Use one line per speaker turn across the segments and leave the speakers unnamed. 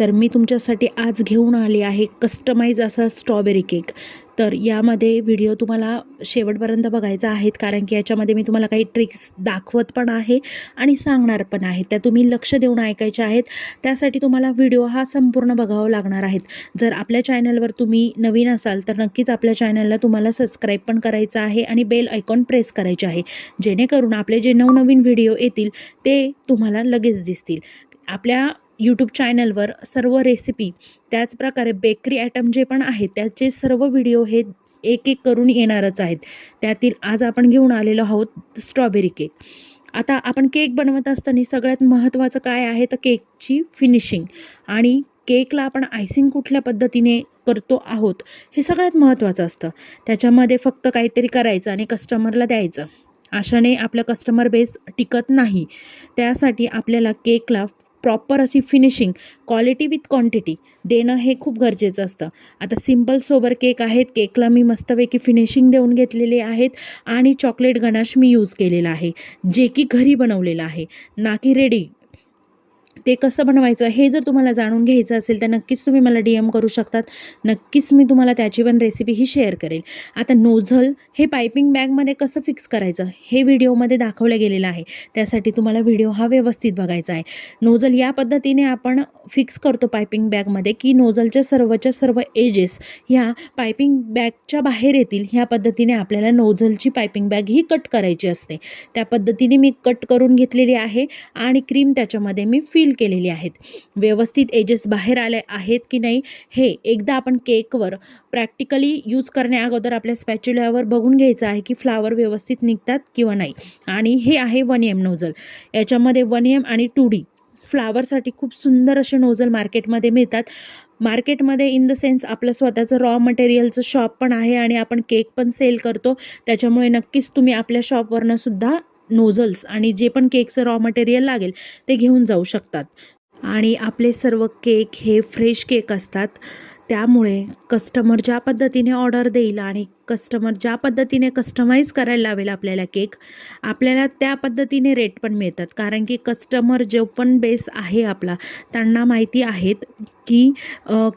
तर मी तुमच्यासाठी आज घेऊन आली आहे कस्टमाइज असा स्ट्रॉबेरी केक तर यामध्ये व्हिडिओ तुम्हाला शेवटपर्यंत बघायचा आहेत कारण की याच्यामध्ये मी तुम्हाला काही ट्रिक्स दाखवत पण आहे आणि सांगणार पण आहे. त्या तुम्ही लक्ष देऊन ऐकायच्या आहेत. त्यासाठी तुम्हाला व्हिडिओ हा संपूर्ण बघावा लागणार आहेत जर आपल्या चॅनलवर तुम्ही नवीन असाल तर नक्कीच आपल्या चॅनलला तुम्हाला सबस्क्राईब पण करायचं आहे आणि बेल आयकॉन प्रेस करायचे आहे. जेणेकरून आपले जे नवनवीन व्हिडिओ येतील ते तुम्हाला लगेच दिसतील. आपल्या यूट्यूब चॅनलवर सर्व रेसिपी त्याचप्रकारे बेकरी आयटम जे पण आहेत त्याचे सर्व व्हिडिओ हे एक एक करून येणारच आहेत. त्यातील आज आपण घेऊन आलेलो आहोत स्ट्रॉबेरी केक आता आपण केक बनवत असताना सगळ्यात महत्त्वाचं काय आहे? तर केकची फिनिशिंग आणि केकला आपण आयसिंग कुठल्या पद्धतीने करतो आहोत? हे सगळ्यात महत्त्वाचं असतं. त्याच्यामध्ये फक्त काहीतरी करायचं आणि कस्टमरला द्यायचं. अशाने आपलं कस्टमर बेस टिकत नाही. त्यासाठी आपल्याला केकला प्रॉपर अशी फिनिशिंग क्वालिटी विथ क्वांटिटी देणं हे खूप गरजेचं असतं. आता सिंपल सोबर केक आहेत केकला मी मस्तपैकी फिनिशिंग देऊन घेतलेले आहेत आणि चॉकलेट गणाश मी यूज केलेला आहे. जे की घरी बनवलेलं आहे. ना की रेडी ते कसं बनवायचं हे जर तुम्हाला जाणून घ्यायचं असेल तर नक्कीच तुम्ही मला डी एम करू शकतात. नक्कीच मी तुम्हाला त्याची पण रेसिपी ही शेअर करेल. आता नोझल हे पायपिंग बॅगमध्ये कसं फिक्स करायचं हे व्हिडिओमध्ये दाखवलं गेलेलं आहे. त्यासाठी तुम्हाला व्हिडिओ हा व्यवस्थित बघायचा आहे. नोझल या पद्धतीने आपण फिक्स करतो पायपिंग बॅगमध्ये की नोझलच्या सर्वच्या सर्व एजेस ह्या पायपिंग बॅगच्या बाहेर येतील. ह्या पद्धतीने आपल्याला नोझलची पायपिंग बॅग ही कट करायची असते. त्या पद्धतीने मी कट करून घेतलेली आहे आणि क्रीम त्याच्यामध्ये मी फिल केलेली आहेत. व्यवस्थित एजेस बाहेर आले आहेत की नाही हे एकदा आपण केकवर प्रॅक्टिकली यूज करण्या अगोदर आपल्या स्पॅच्युल्यावर बघून घ्यायचं आहे की फ्लावर व्यवस्थित निघतात किंवा नाही. आणि हे आहे वन एम नोझल याच्यामध्ये वन एम आणि टू डी फ्लावरसाठी खूप सुंदर असे नोझल मार्केटमध्ये मिळतात. मार्केटमध्ये इन द सेन्स आपलं स्वतःचं रॉ मटेरियलचं शॉप पण आहे आणि आपण केक पण सेल करतो. त्याच्यामुळे नक्कीच तुम्ही आपल्या शॉपवरनं सुद्धा नोझल्स आणि जे पण केकचं रॉ मटेरियल लागेल ते घेऊन जाऊ शकतात. आणि आपले सर्व केक हे फ्रेश केक असतात. त्यामुळे कस्टमर ज्या पद्धतीने ऑर्डर देईल आणि कस्टमर ज्या पद्धतीने कस्टमाइज करायला लावेल आपल्याला केक आपल्याला त्या पद्धतीने रेट पण मिळतात. कारण की कस्टमर जो पण बेस आहे आपला त्यांना माहिती आहेत की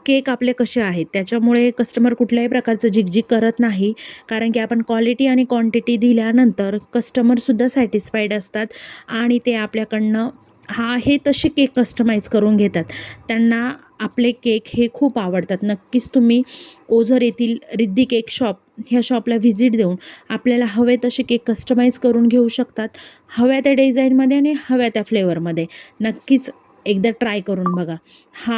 केक आपले कसे आहेत. त्याच्यामुळे कस्टमर कुठल्याही प्रकारचं झिकझिक करत नाही. कारण की आपण क्वालिटी आणि क्वांटिटी दिल्यानंतर कस्टमरसुद्धा सॅटिस्फाईड असतात आणि ते आपल्याकडनं हा हे तसे केक कस्टमाइज करून घेतात. त्यांना आपले केक हे खूप आवडतात. नक्कीच तुम्ही ओझर येथील रिद्धी केक शॉप ह्या शॉपला व्हिजिट देऊन आपल्याला हवे तसे केक कस्टमाइज करून घेऊ शकतात. हव्या त्या डिझाईनमध्ये आणि हव्या त्या फ्लेवरमध्ये नक्कीच एकदा ट्राय करून बघा. हा